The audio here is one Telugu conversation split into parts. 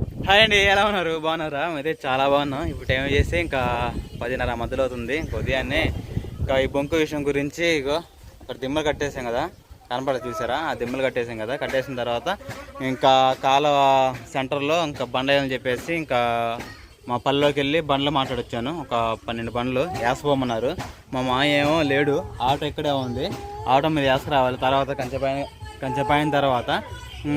హాయ్ అండి ఎలా ఉన్నారు? బాగున్నారా? అయితే చాలా బాగున్నాం. ఇప్పుడు టైం చేసి ఇంకా పదిన్నర మధ్యలో అవుతుంది. ఉదయాన్నే ఇంకా ఈ బొంకు విషయం గురించి ఇగో అక్కడ దిమ్మలు కట్టేసాం కదా. కనపడదు చూసారా? ఆ దిమ్మలు కట్టేసాం కదా. కట్టేసిన తర్వాత ఇంకా కాలువ సెంటర్లో ఇంకా బండ అని చెప్పేసి ఇంకా మా పల్లెలోకి వెళ్ళి బండ్లు మాట్లాడొచ్చాను. ఒక పన్నెండు బండ్లు వేసపోమన్నారు మా మాయ ఏమో లేడు. ఆటో ఇక్కడే ఉంది. ఆటో మీద వేసుకురావాలి. తర్వాత కంచెపాయన కంచెపాయిన తర్వాత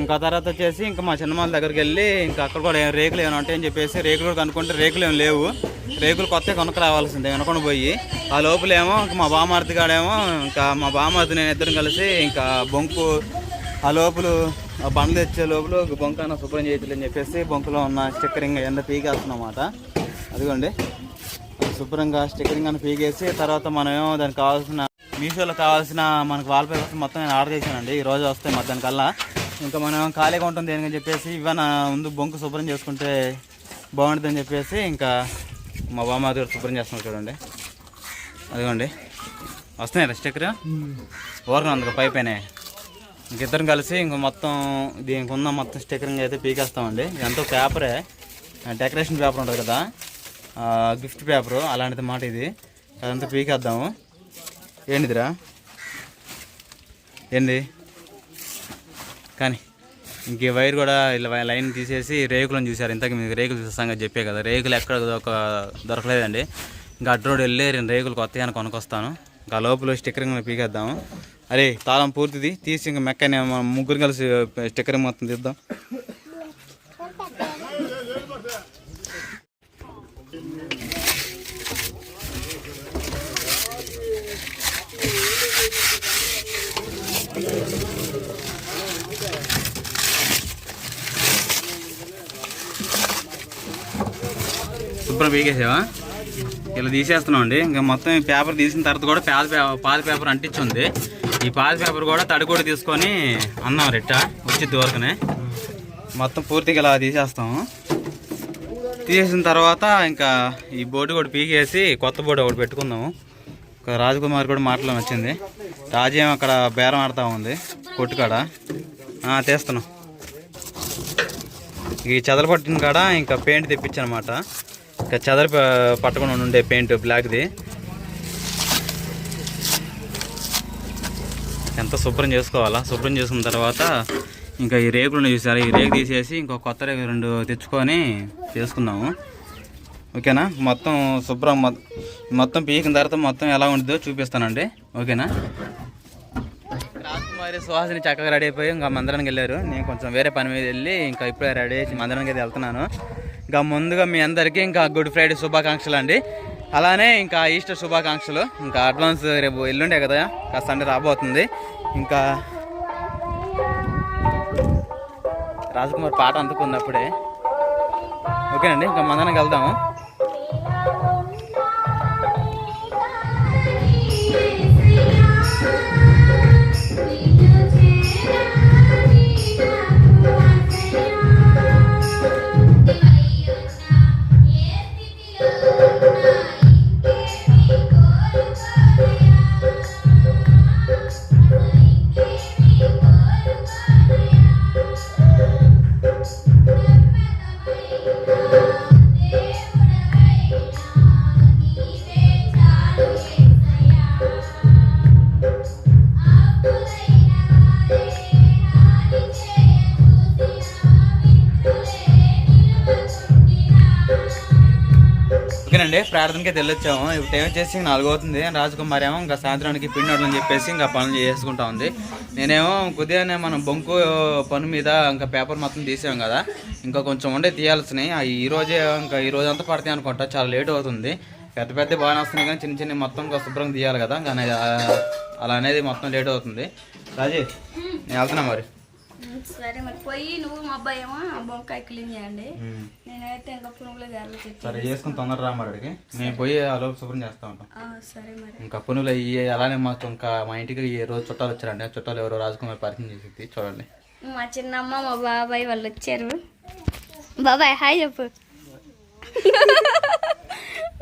ఇంకా తర్వాత వచ్చేసి ఇంకా మా చిన్నమ్మ దగ్గరికి వెళ్ళి ఇంకా అక్కడ కూడా ఏం రేకులు ఏమైనా ఉంటాయని చెప్పేసి రేకులు కూడా కనుక్కుంటే రేకులు ఏం లేవు. రేకులు కొత్త కొనుక్కు రావాల్సిందే కనుక్కొని పోయి. ఆ లోపలేమో ఇంకా మా బామార్తి కాడేమో ఇంకా మా బామార్తి నేను ఇద్దరం కలిసి ఇంకా బొంకు ఆ లోపల ఆ బండ్లు తెచ్చే లోపల ఒక బొంక అన్న శుభ్రం చేయట్లేదని చెప్పేసి బొంకులో ఉన్న స్టిక్కరింగ్ ఎంత పీకేస్తున్నమాట అదిగోండి. శుభ్రంగా స్టిక్కరింగ్ అని పీకేసి తర్వాత మనమేమో దానికి కావాల్సిన మీషోలో కావాల్సిన మనకు వాల్ పేపర్స్ మొత్తం నేను ఆర్డర్ చేశానండి. ఈ రోజు వస్తాయి మధ్యాహ్నం కల్లా. ఇంకా మనం ఖాళీగా ఉంటుంది దేనికని చెప్పేసి ఇవన్న ముందు బొంకు శుభ్రం చేసుకుంటే బాగుంటుందని చెప్పేసి ఇంకా మా బామ్మ దగ్గర శుభ్రం చేస్తున్నాం చూడండి. అదిగోండి. వస్తున్నాయి స్టిక్కర్? ఓరకం అందుకు పై పైన ఇంకిద్దరం కలిసి ఇంక మొత్తం దీనికి ఉన్న మొత్తం స్టిక్కరింగ్ అయితే పీకేస్తామండి. ఇదంతా పేపరే. డెకరేషన్ పేపర్ ఉంటుంది కదా. Gift paper. అలాంటిది మాట ఇది. అదంతా పీకేద్దాము. ఏంటిదిరా? ఏంది? కానీ ఇంక ఈ వైర్ కూడా ఇలా లైన్ తీసేసి రేకులను చూసారు ఇంతకు మీకు రేకులు చూస్తాగా చెప్పే కదా. రేకులు ఎక్కడ ఒక దొరకలేదండి. ఇంకా అటు రోడ్ వెళ్ళి రెండు రేకులు కొత్తగా కొనుక్కొస్తాను. ఇంకా లోపల స్టిక్కరింగ్ పీకేద్దాము. అరే తాళం పూర్తిది. తీసి ఇంకా మెక్కనే ముగ్గురు కలిసి స్టిక్కరింగ్ మొత్తం తీద్దాం. పీకేసావా? ఇలా తీసేస్తున్నాం అండి ఇంకా మొత్తం ఈ పేపర్ తీసిన తర్వాత కూడా పాత పేపర్ పాత పేపర్ అంటించుంది. ఈ పాత పేపర్ కూడా తడికొడి తీసుకొని అన్నాం రెట్ట వచ్చి దూరకనే మొత్తం పూర్తిగా ఇలా తీసేస్తాము. తీసేసిన తర్వాత ఇంకా ఈ బోర్డు కూడా పీకేసి కొత్త బోర్డు ఒకటి పెట్టుకుందాము. ఒక రాజకుమార్ కూడా మాటలో వచ్చింది రాజేం అక్కడ బేరం ఆడుతూ ఉంది కొట్టుకాడ. తీస్తున్నాం. ఈ చెదలు పట్టిన కాడ ఇంకా పెయింట్ తెప్పించనమాట. ఇంకా చెదలు పట్టకుండా ఉండే పెయింట్ బ్లాక్ది. ఎంత శుభ్రం చేసుకోవాలా? శుభ్రం చేసుకున్న తర్వాత ఇంకా ఈ రేకులను చూసారు? ఈ రేకు తీసేసి ఇంకో కొత్త రేకు రెండు తెచ్చుకొని చేసుకున్నాము ఓకేనా? మొత్తం శుభ్రం మొత్తం పీకిన తర్వాత మొత్తం ఎలా ఉంటుందో చూపిస్తానండి. ఓకేనా? రాజకుమారి సుహాసిని చక్కగా రెడీ అయిపోయి ఇంకా మందిరానికి వెళ్ళారు. నేను కొంచెం వేరే పని మీద వెళ్ళి ఇంకా ఇప్పుడే రెడీ చేసి మందిరానికి అయితే వెళ్తున్నాను. ఇంకా ముందుగా మీ అందరికీ ఇంకా గుడ్ ఫ్రైడే శుభాకాంక్షలు అండి. అలానే ఇంకా ఈస్టర్ శుభాకాంక్షలు. ఇంకా అడ్వాన్స్ రేపు ఎల్లుండే కదా కాస్త అంటే రాబోతుంది. ఇంకా రాజకుమార్ పాట అందుకున్నప్పుడే ఓకేనండి ఇంకా మందనకి వెళ్దాము అంటే ప్రార్థనకి వెళ్ళొచ్చాము. ఇప్పుడు టైం వచ్చేసి నాలుగు అవుతుంది. రాజకుమార్ ఏమో ఇంకా సాయంత్రానికి పిండి అని చెప్పేసి ఇంకా పనులు చేసుకుంటా ఉంది. నేనేమో కొద్దిగానే మనం బొంకు పని మీద ఇంకా పేపర్ మొత్తం తీసాం కదా. ఇంకా కొంచెం ఉండే తీయాల్సినాయి ఈ రోజే ఇంకా ఈ రోజు అంతా పడతాయి అనుకుంటా. చాలా లేట్ అవుతుంది. పెద్ద పెద్ద బాగానే వస్తున్నాయి కానీ చిన్న చిన్న మొత్తం ఇంకా శుభ్రంగా తీయాలి కదా. కానీ అలా అనేది మొత్తం లేట్ అవుతుంది. రాజీ నేను వెళ్తున్నా మరి. సరే మరి పోయి నువ్వు మా అబ్బాయి ఏమో బొంకాయ క్లీన్ చేయండి. నేనైతే ఇంకా పునుగులు గారెలు సరే చేసుకుని తొందర రా మరి నేను పోయి ఆ లోపు శుభ్రం చేస్తా ఉంటాం. సరే మరి. ఇంకా పనులు అయ్యి అలానే మాకు ఇంకా మా ఇంటికి ఈ రోజు చుట్టాలు వచ్చారండి. చుట్టాలు ఎవరో రాజకుమార్ పరిచయం చేసింది చూడండి. మా చిన్నమ్మ మా బాబాయ్ వాళ్ళు వచ్చారు. బాబాయ్ హాయ్ చెప్పు.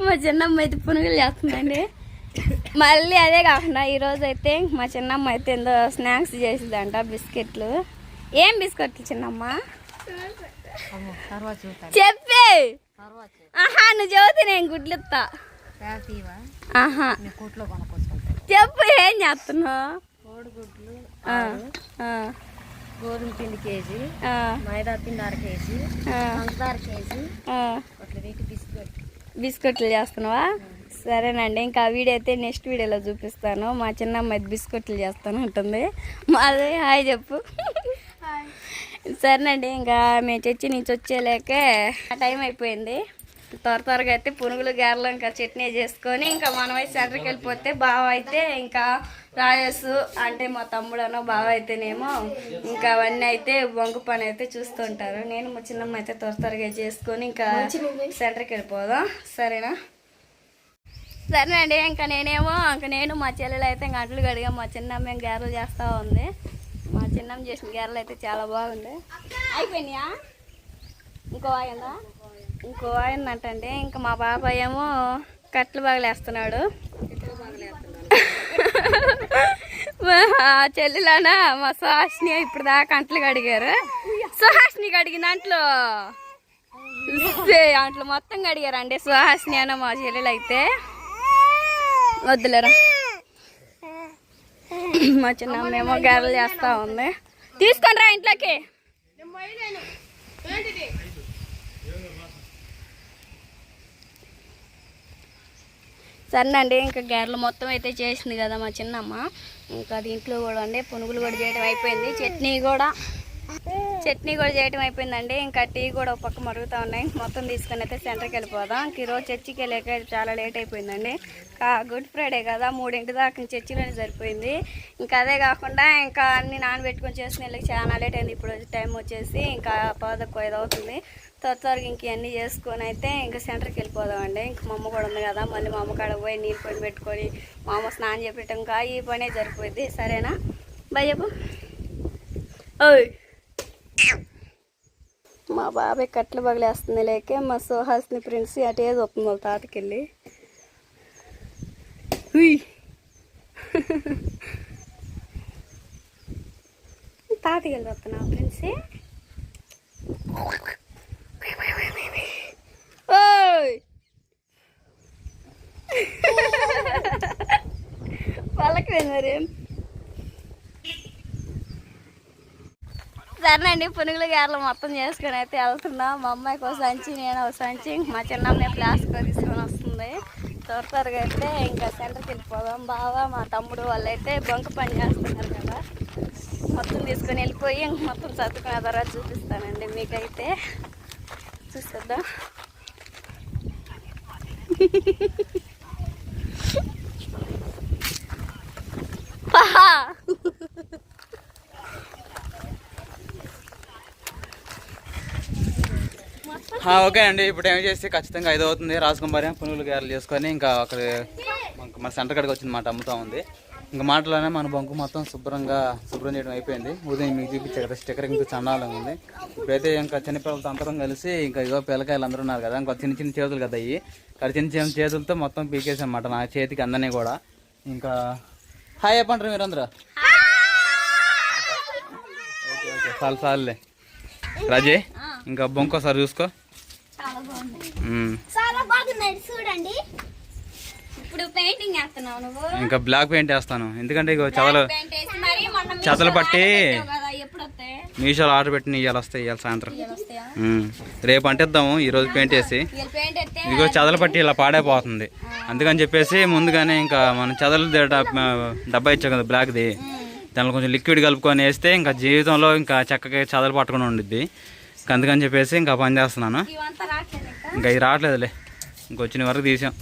మా చిన్నమ్మ అయితే పునుగులు చేస్తుందండి. మళ్ళీ అదే కాకుండా ఈరోజు అయితే మా చిన్నమ్మ అయితే ఏందో స్నాక్స్ చేసిందంట బిస్కెట్లు. ఏం బిస్కెట్లు చిన్నమ్మ? చెప్పే. ఆహా నువ్వు చదివితే నేను గుడ్లు ఇస్తా ఆహా. చెప్పు ఏం చేస్తున్నావు? కోడిగుడ్లు గోధుమ పిండి కేజీ మైదా పిండి అర కేజీ పంచదార కేజీ బిస్కెట్. బిస్కెట్లు చేస్తున్నావా? సరేనండి ఇంకా వీడియో అయితే నెక్స్ట్ వీడియోలో చూపిస్తాను. మా చిన్న అమ్మాయి బిస్కెట్లు చేస్తాను ఉంటుంది మాది హాయ్ చెప్పు. సరేనండి ఇంకా మేము చచ్చి నుంచి వచ్చేలేకే టైం అయిపోయింది. త్వర త్వరగా అయితే పునుగులు గారెలు ఇంకా చట్నీ చేసుకొని ఇంకా మనం అయితే సెంటర్కి వెళ్ళిపోతే బావ అయితే ఇంకా రాజేస్ అంటే మా తమ్ముడనో బావ అయితేనేమో ఇంకా అవన్నీ అయితే వంగు పని అయితే చూస్తుంటారు. నేను మా చిన్నమ్మ అయితే త్వర త్వరగా చేసుకొని ఇంకా సెంటర్కి వెళ్ళిపోదాం. సరేనా? సరేనండి ఇంకా నేనేమో ఇంకా నేను మా చెల్లెలు అయితే ఇంకా గంటలు కడిగా మా చిన్నమ్మ గారెలు చేస్తూ ఉంది. మా చిన్నమ్మ చేసిన గారెలు అయితే చాలా బాగుంది అయిపోయినాయా? ఇంకో ఆయన ఇంకో ఆయిందంటండి ఇంకా మా బాబాయ్ ఏమో కట్లు బాగలేస్తున్నాడు. మా మా సుహాసిని ఇప్పుడు దాకా అంట్లు కడిగారు. సుహాసిని కడిగిన దాంట్లో అంట్లో మొత్తం కడిగారండి సుహాసిని అన్న మా చెల్లెలు అయితే. వద్దులేరా? మా చిన్న ఏమో గారెలు చేస్తా ఉంది. తీసుకొని రా ఇంట్లోకి. సరేనండి ఇంకా గారెలు మొత్తం అయితే చేసింది కదా మా చిన్నమ్మ ఇంకా దీంట్లో కూడా అండి పునుగులు కూడా చేయడం అయిపోయింది. చట్నీ కూడా. చట్నీ కూడా చేయడం అయిపోయిందండి. ఇంకా టీ కూడా ఒక పక్క మరుగుతూ ఉన్నాయి. మొత్తం తీసుకొని అయితే సెంటర్కి వెళ్ళిపోదాం. ఇంక ఈరోజు చర్చికి వెళ్ళాక చాలా లేట్ అయిపోయిందండి. కా గుడ్ ఫ్రైడే కదా. మూడింటి దాకా చర్చిలోనే సరిపోయింది. ఇంకా అదే కాకుండా ఇంకా అన్ని నానబెట్టుకొని చేసిన వెళ్ళి చాలా లేట్ అయింది. ఇప్పుడు టైం వచ్చేసి ఇంకా పదకు ఐదు అవుతుంది. త్వర త్వరగా ఇంక ఇవన్నీ చేసుకొని అయితే ఇంకా సెంటర్కి వెళ్ళిపోదామండి. ఇంక మా అమ్మ కూడా ఉంది కదా. మళ్ళీ మా అమ్మ కాడ పోయి నీళ్ళు పని పెట్టుకొని మా అమ్మ స్నానం చెప్పటం ఇంకా ఈ పనే సరిపోయింది. సరేనా? బాయ్ చెప్పు. ఓయ్. మా బాబాయ్ కట్లు పగిలేస్తుంది లేకే మా సుహాస్ని ప్రిన్స్ అటే చూస్తుంది వాళ్ళ తాతకెళ్ళి. తాతకెళ్ళి వస్తున్నా ప్రిన్స్? ఓయ్. వాళ్ళకి మరి సరేనండి పునుగులు గారెలు మొత్తం చేసుకుని అయితే వెళ్తున్నాం. మా అమ్మాయికి ఒక సంచి నేను ఒక సంచి. మా చిన్నమ్మాయి ప్లాస్కో తీసుకొని వస్తుంది. త్వర త్వరగా అయితే ఇంకా సెంటర్కి వెళ్ళిపోదాం. బాగా మా తమ్ముడు వాళ్ళు అయితే బొంక పని చేస్తున్నారు కదా. మొత్తం తీసుకొని వెళ్ళిపోయి ఇంక మొత్తం చదువుకునే తర్వాత చూపిస్తానండి మీకైతే. చూసేద్దాం. పహా! ఆ, ఓకే అండి. ఇప్పుడు ఏం చేస్తే ఖచ్చితంగా ఐదు అవుతుంది రాసుకుమారి పునుగులు గారెలు చేసుకొని ఇంకా అక్కడ మన సెంటర్ కాడికి వచ్చింది మాట అమ్ముతా ఉంది. ఇంకా మాటలోనే మన బంకు మొత్తం శుభ్రంగా శుభ్రం చేయడం అయిపోయింది. ఉదయం మీకు చూపించే కదా స్టిక్కర్ ఇంకా చండాలంగా ఉంది. ఇప్పుడైతే ఇంకా చిన్నపిల్లలతో అందరం కలిసి ఇంకా ఇగో పిల్లకాయలు అందరూ ఉన్నారు కదా ఇంకా చిన్న చిన్న చేతులు కదా అయ్యి. ఇక్కడ చిన్న చిన్న చేతులతో మొత్తం పీకేసాం అన్నమాట నా చేతికి అందనే కూడా. ఇంకా హాయ్ చెప్పంటారు మీరందరూ. Okay okay. చాలు చాలులే. రాజే ఇంకా బొంకోసారి చూసుకో. చాలా బాగున్నాయి చూడండి. ఇప్పుడు పెయింటింగ్ వేస్తున్నావు నువ్వు. ఇంకా బ్లాక్ పెయింట్ వేస్తాను. ఎందుకంటే ఇగో చదలు చెదలు పట్టి మీషోలో ఆర్డర్ పెట్టిన ఇవాళ వస్తాయి ఇవాళ సాయంత్రం. రేపు అంటిద్దాము ఈ రోజు పెయింట్ వేసి. ఇదిగో చెదలు పట్టి ఇలా పాడైపోతుంది. అందుకని చెప్పేసి ముందుగానే ఇంకా మనం చెదలు డబ్బా ఇచ్చాం కదా బ్లాక్ది దానిలో కొంచెం లిక్విడ్ కలుపుకొని వేస్తే ఇంకా జీవితంలో ఇంకా చక్కగా చెదలు పట్టుకుని ఉండిద్ది. ఇంకా అందుకని చెప్పేసి ఇంకా పని చేస్తున్నాను. ఇంకా? ఇది రావట్లేదులే. ఇంకొచ్చిన వరకు తీసాం.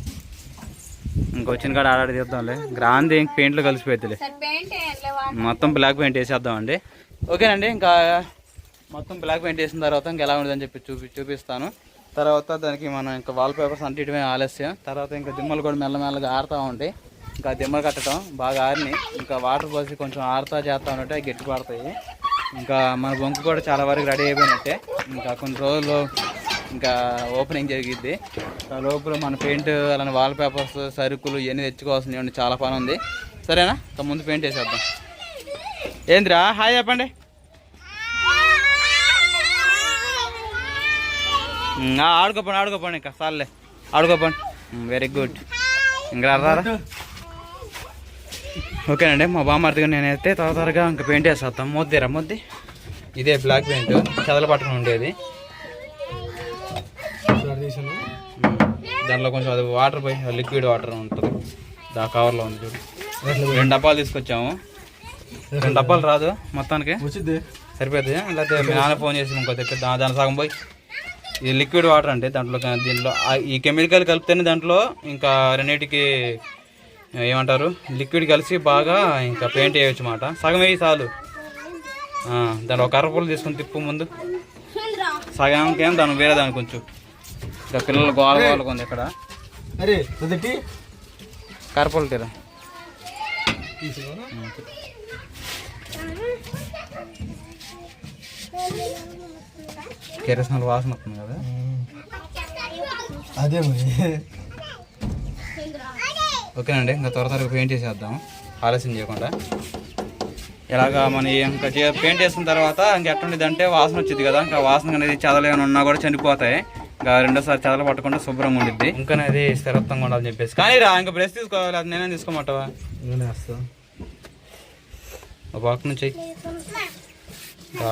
ఇంకొచ్చిన కాడ ఆడాడి తీద్దాంలే. గ్రాంది ఇంక పెయింట్లు వా మొత్తం బ్లాక్ పెయింట్ వేసేద్దామండి. ఓకేనండి ఇంకా మొత్తం బ్లాక్ పెయింట్ వేసిన తర్వాత ఇంకా ఎలా ఉండదని చెప్పి చూపి చూపిస్తాను. తర్వాత దానికి మనం ఇంకా వాల్ పేపర్స్ అంటిటమే ఆలస్యం. తర్వాత ఇంకా దిమ్మలు కూడా మెల్లమెల్లగా ఆరుతూ ఉంటాయి ఇంకా దిమ్మలు కట్టడం బాగా ఆరినాయి. ఇంకా వాటర్ పోసి కొంచెం ఆరుతా చేస్తూ ఉంటే గట్టి పడతాయి ఇంకా మన బొంకు కూడా చాలా వరకు రెడీ అయిపోయినట్టే. ఇంకా కొన్ని రోజుల్లో ఇంకా ఓపెనింగ్ జరిగిద్ది. ఆ లోపల మన పెయింట్ అలానే వాల్ పేపర్స్ సరుకులు ఇవన్నీ తెచ్చుకోవాల్సినవి చాలా పని ఉంది. సరేనా? ఇంకా ముందు పెయింట్ వేసేద్దాం. ఏందిరా? హాయ్ చెప్పండి. ఆడుకోపండి ఆడుకోపండి ఇంకా. సార్లే. ఆడుకోపండి. వెరీ గుడ్ ఇంకా రారా? ఓకేనండి మా బామ్మర్దిగా నేనైతే త్వర త్వరగా ఇంకా పెయింట్ వేసేస్తాం మొద్దిరా మొద్ది ఇదే బ్లాక్ పెయింట్ చదల పట్టుకుని ఉండేది. దాంట్లో కొంచెం అది వాటర్ పోయి లిక్విడ్ వాటర్ ఉంటుంది. దా కవర్లో ఉంది చూడు. రెండు డబ్బాలు తీసుకొచ్చాము. రెండు డబ్బాలు రాదు మొత్తానికి. సరిపోతుంది లేకపోతే మీ నాన్న ఫోన్ చేసి ఇంకో దా- దాని సగం పోయి. ఇది లిక్విడ్ వాటర్ అంటే దాంట్లో దీంట్లో ఈ కెమికల్ కలిపితేనే దాంట్లో ఇంకా రెండింటికి ఏమంటారు? లిక్విడ్ కలిసి బాగా ఇంకా పెయింట్ వేయచ్చు అన్నమాట సగం వేయి చాలు. దాంట్లో ఒక కర్రపులు తీసుకొని తిప్పు ముందు. సగంకి దాని వేరే దాని కొంచెం. ఇంకా పిల్లలు గోల గోల ఉంది ఇక్కడ. కర్రపులు తీరా. కెరసనాలు వాసన వస్తుంది కదా. అదే మరి. ఓకేనండి ఇంకా త్వర త్వరగా పెయింట్ చేసేద్దాం. ఆలస్యం చేయకుండా. ఇలాగా మన ఇంకా చే- పెయింట్ వేసిన తర్వాత ఇంకా ఎట్టుండిది అంటే వాసన వచ్చింది కదా ఇంకా వాసన అనేది చెదలు ఏమైనా ఉన్నా కూడా చనిపోతాయి. ఇంకా రెండోసారి చెదలు పట్టకుండా శుభ్రంగా ఉండిద్ది. ఇంకా అనేది స్థిరత్వంగా ఉండాలని చెప్పేసి. కానీ రా ఇంకా బ్రష్ తీసుకోవాలి అది నేనే తీసుకోమంటావా? నేనే వేస్తా. ఒక పక్క నుంచి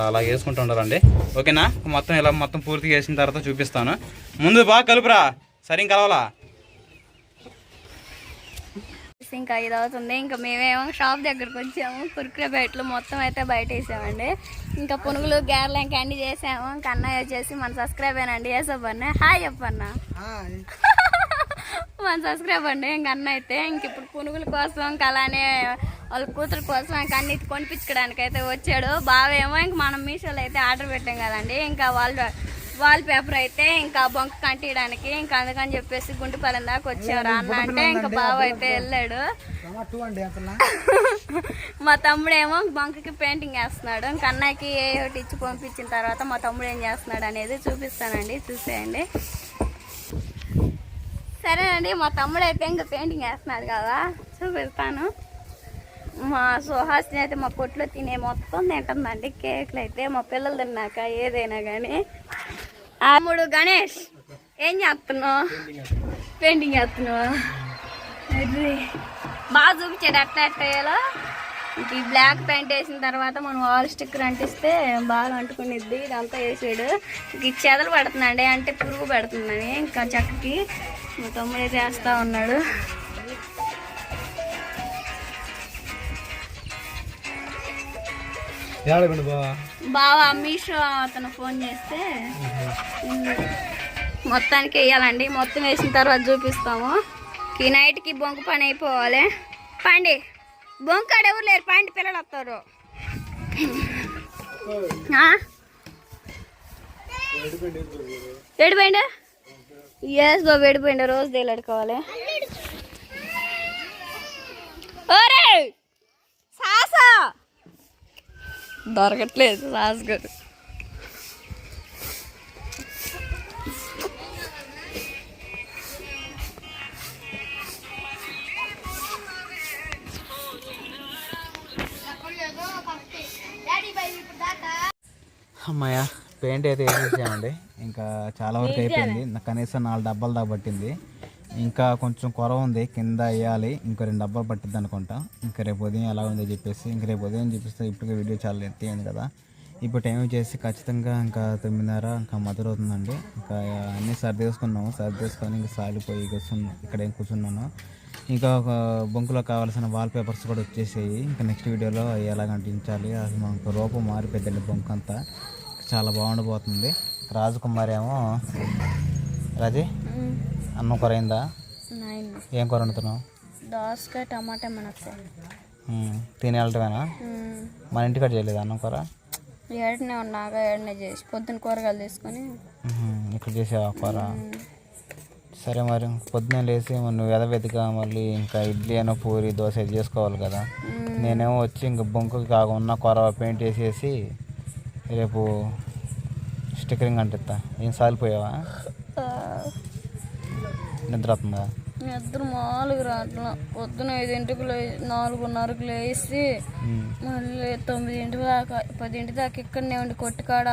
అలా వేసుకుంటూ ఉండాలండి. ఓకేనా? మొత్తం ఇలా మొత్తం పూర్తిగా వేసిన తర్వాత చూపిస్తాను. ముందు బాగా కలుపురా. సరిగ్గా కలవాలా? ఇంకా ఐదు అవుతుంది. ఇంకా మేమేమో షాప్ దగ్గరకు వచ్చాము. కుర్కురే బయటలు మొత్తం అయితే బయట వేసామండి. ఇంకా పునుగులు గేర్లు ఇంకా అన్ని చేసాము. ఇంకా అన్నయ్య వచ్చేసి మన సబ్స్క్రైబ్ అయినండి వేసప్పన్న హాయ్ చెప్పన్న మన సబ్స్క్రైబ్ అండి. ఇంక అన్న అయితే ఇంక ఇప్పుడు పునుగుల కోసం ఇంకా అలానే వాళ్ళ కూతురు కోసం ఇంకా అన్ని కొనిపించుకోవడానికి అయితే వచ్చాడు. బావేమో ఇంక మనం మీషోలో అయితే ఆర్డర్ పెట్టాం కదండి. ఇంకా వాళ్ళు వాల్ పేపర్ అయితే ఇంకా బొంక కంటియడానికి ఇంకా అందుకని చెప్పేసి గుంటుపల్లి దాకా వచ్చారు అన్న అంటే ఇంకా బావ అయితే వెళ్ళాడు. మా తమ్ముడేమో బొంకకి పెయింటింగ్ వేస్తున్నాడు. ఇంకా అన్నకి ఏ ఒకటి ఇచ్చి పంపించిన తర్వాత మా తమ్ముడు ఏం చేస్తున్నాడు అనేది చూపిస్తానండి చూసేయండి. సరేనండి మా తమ్ముడు అయితే ఇంకా పెయింటింగ్ వేస్తున్నాడు కదా చూపిస్తాను. మా సుహాసిని అయితే మా కొట్లో తినే మొత్తం తింటుందండి కేక్లు అయితే మా పిల్లలు తిన్నాక ఏదైనా కానీ ఆముడు గణేష్. ఏం చేస్తున్నావు? పెయింటింగ్ చేస్తున్నావు? అది. బాగా చూపించాడు ఎట్లా ఎట్లా వేయాలో ఇంక ఈ బ్లాక్ పెయింట్ వేసిన తర్వాత మనం వాల్ స్టిక్కర్ అంటిస్తే బాగా అంటుకునిద్ది. ఇదంతా వేసాడు. ఇంక ఈ చెదలు పడుతుందండి అంటే పురుగు పెడుతుందని ఇంకా చక్కకి మా తమ్ముడు వేస్తూ ఉన్నాడు. ఏడబండి బావా? బాగా మీషో అతను ఫోన్ చేస్తే. మొత్తానికి వేయాలండి. మొత్తం వేసిన తర్వాత చూపిస్తాము. ఈ నైట్కి బొంకు పని అయిపోవాలి. పండి బొంకాడు ఎవరు లేరు? పండి పిల్లలు వస్తారు. ఆ? ఏడిపోయిండు? ఎస్ బాబు ఏడిపోయిండు. రోజు తేలాడుకోవాలి. ఓరే దొరకట్లేదు సాస్ గారు అమ్మాయ పెయింట్ అయితే వేసేసామండి ఇంకా చాలా వరకు అయిపోయింది. నాకు కనీసం నాలుగు డబ్బాలు దాకా పట్టింది ఇంకా కొంచెం కొర ఉంది కింద వేయాలి. ఇంకో రెండు డబ్బాలు పట్టిద్ది అనుకుంటా. ఇంకా రేపు ఉదయం ఎలా ఉందో చెప్పేసి ఇంకా రేపు ఉదయం చూపిస్తే ఇప్పటికే వీడియో చాలా ఎత్తి అయింది కదా. ఇప్పుడు టైం వచ్చేసి ఖచ్చితంగా ఇంకా తొమ్మిదిన్నర ఇంకా మధురవుతుందండి ఇంకా అన్నీ సర్ది వేసుకున్నాము సర్ది వేసుకొని ఇంకా సాలిపోయి కూర్చున్నాను ఇక్కడ ఏం కూర్చున్నాను. ఇంకా ఒక బొంకులో కావాల్సిన వాల్ పేపర్స్ కూడా వచ్చేసాయి. ఇంకా నెక్స్ట్ వీడియోలో అవి ఎలాగ అంటించాలి అది మనకు రూపం మారిపోయిందండి బొంకు అంతా. చాలా బాగుండిపోతుంది రాజకుమారి ఏమో రాజీ అన్నం కూర అయిందా? నైన్. ఏం కూర వండుతున్నావు? దోసకాయ టమాటా తిని వెళ్ళటమేనా? మన ఇంటికాడ చేయలేదు అన్నం కూర? ఏడనే ఉన్నాక ఏడనే చేసి పొద్దున్న కూరగాయలు తీసుకొని. ఇక్కడ చేసావా కూర. సరే మరి పొద్దున్నే లేచి నువ్వు ఎదవెతిగా మళ్ళీ ఇంకా ఇడ్లీ అయినా పూరి దోశ ఇది చేసుకోవాలి కదా. నేనేమో వచ్చి ఇంక బొంకు ఉన్న కూర పెయింట్ వేసేసి రేపు స్టిక్కరింగ్ అంటిస్తా ఏం సాలిపోయావా? నిద్ర వస్తుందా నిద్ర మామూలుగా రావట్లా పొద్దున ఐదింటికి లే నాలుగున్నరకు లేచి మళ్ళీ తొమ్మిదింటి దాకా పదింటి దాకా ఇక్కడనే ఉండి కొట్టుకాడ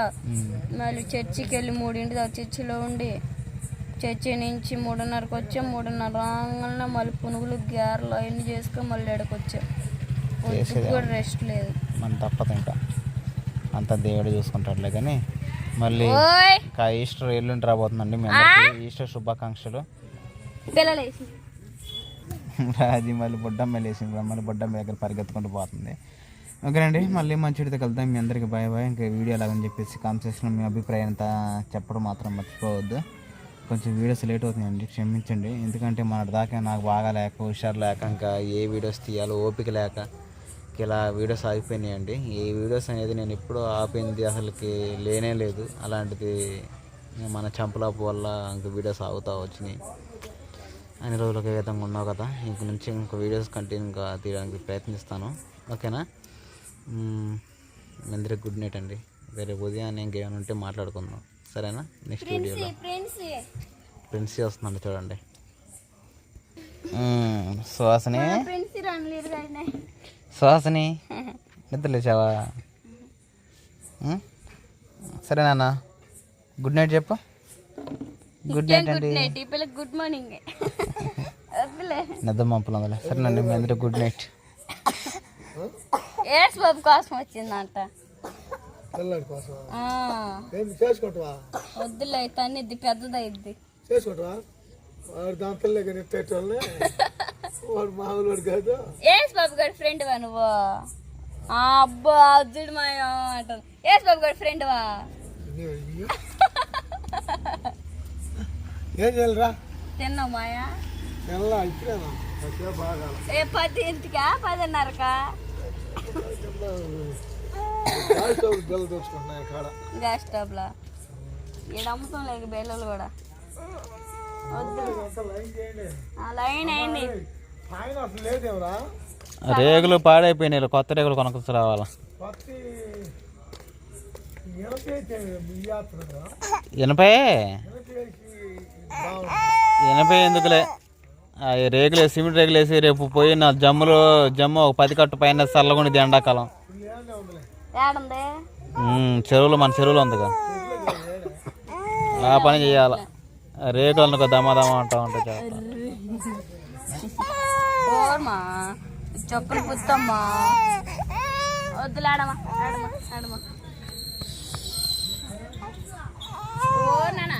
మళ్ళీ చర్చికి వెళ్ళి మూడింటి దాకా చర్చిలో ఉండి చర్చి నుంచి మూడున్నరకు వచ్చాం మూడున్నర రాగానే మళ్ళీ పునుగులు గారెలు అవన్నీ చేసుకొని మళ్ళీ ఎడకి వచ్చాం పొద్దుకు కూడా రెస్ట్ లేదు. మన తప్పదు ఇంకా. అంత దేవుడు చూసుకుంటాడులే కానీ మళ్ళీ ఈస్టర్ ఎల్లుండి రాబోతుందండి మీ అందరికీ. ఈస్టర్ శుభాకాంక్షలు. పిల్లలేసి మళ్ళీ బొడ్డమ్మ లేసింది మళ్ళీ బొడ్డమ్మ దగ్గర పరిగెత్తుకుంటూ పోతుంది. ఓకేనండి మళ్ళీ మంచిడితో కలుద్దాం. మీ అందరికీ బాయ్ బాయ్ ఇంకా వీడియో ఎలాగని చెప్పేసి కాన్సెషన్ మీ అభిప్రాయం అంతా చెప్పడం మాత్రం మర్చిపోవద్దు. కొంచెం వీడియోస్ లేట్ అవుతున్నాయండి క్షమించండి. ఎందుకంటే మన దాకా నాకు బాగా లేక హుషారు లేక ఇంకా ఏ వీడియోస్ తీయాలో ఓపిక లేక ఇలా వీడియోస్ ఆగిపోయినాయండి. ఈ వీడియోస్ అనేది నేను ఎప్పుడూ ఆపింది అసలుకి లేనే లేదు. అలాంటిది మన చంపలాపు వల్ల ఇంక వీడియోస్ ఆగుతూ వచ్చినాయి. అన్ని రోజులు ఒకే విధంగా ఉన్నావు కదా. ఇంక నుంచి ఇంకో వీడియోస్ కంటిన్యూగా తీయడానికి ప్రయత్నిస్తాను. ఓకేనా? అందరికి గుడ్ నైట్ అండి. వేరే ఉదయాన్నే ఇంకేమైనా ఉంటే మాట్లాడుకుందాం. సరేనా? నెక్స్ట్ వీడియోలో. ఫ్రెండ్స్ ప్రిన్సీ వస్తుందండి చూడండి. సుహాసిని? సుహాసిని? నిద్ర లేచావా? సరే నాన్న. గుడ్ నైట్ చెప్పు. గుడ్ నైట్ అండి. గుడ్ నైట్ ఈ పిల్లకి గుడ్ మార్నింగ్ నిద్ర మంపులు ఉందిలే సరేనండి మీ అందరికి గుడ్ నైట్ ఏడ్స్ బాబు కోసం వచ్చిందంట. పిల్లడి కోసం ఆ, ఏంది చేసుకుంటావా? వద్దులే తన్నిద్ది పెద్దదైద్ది. చేసుకుంటావా? వాడు దాంట్లో వాడు మామూలు వాడు కాదు. ఏడ్స్ బాబు గారి ఫ్రెండ్ వా నువ్వు? ఆ, అబ్బా అద్దుడు మాయా అంటాను ఏడ్స్ బాబు గారి ఫ్రెండ్ వా? ఏం చేయాలిరా? తిన్నావు మాయా? ఇప్పుడేనా? బాగా ఏ పదింటికా పదిన్నరకా? గ్యాస్ స్టవ్లా? అమ్ముతాం కూడా. లైన్ అయింది. రేగులు పాడైపోయినాయి కొత్త రేగులు కొనుక్కొచ్చి రావాలా. కొత్త ఎనపై ఎందుకులే? వేసి, సిమెంట్ రేగులు వేసి రేపు పోయి నా జమ్ములు జమ్ము ఒక పది కట్టు పైన చల్లగుండి ఎండాకాలం. చెరువులో మన చెరువులో ఉందిగా. ఆ పని చేయాల. రేగులు అనుకో దమా దమా అంటా ఉంటా చేస్తా. ఓర్మా చొప్పులు పుత్తమ్మా వద్దులే ఆడమా ఆడమా ఆడమా ఓ నానా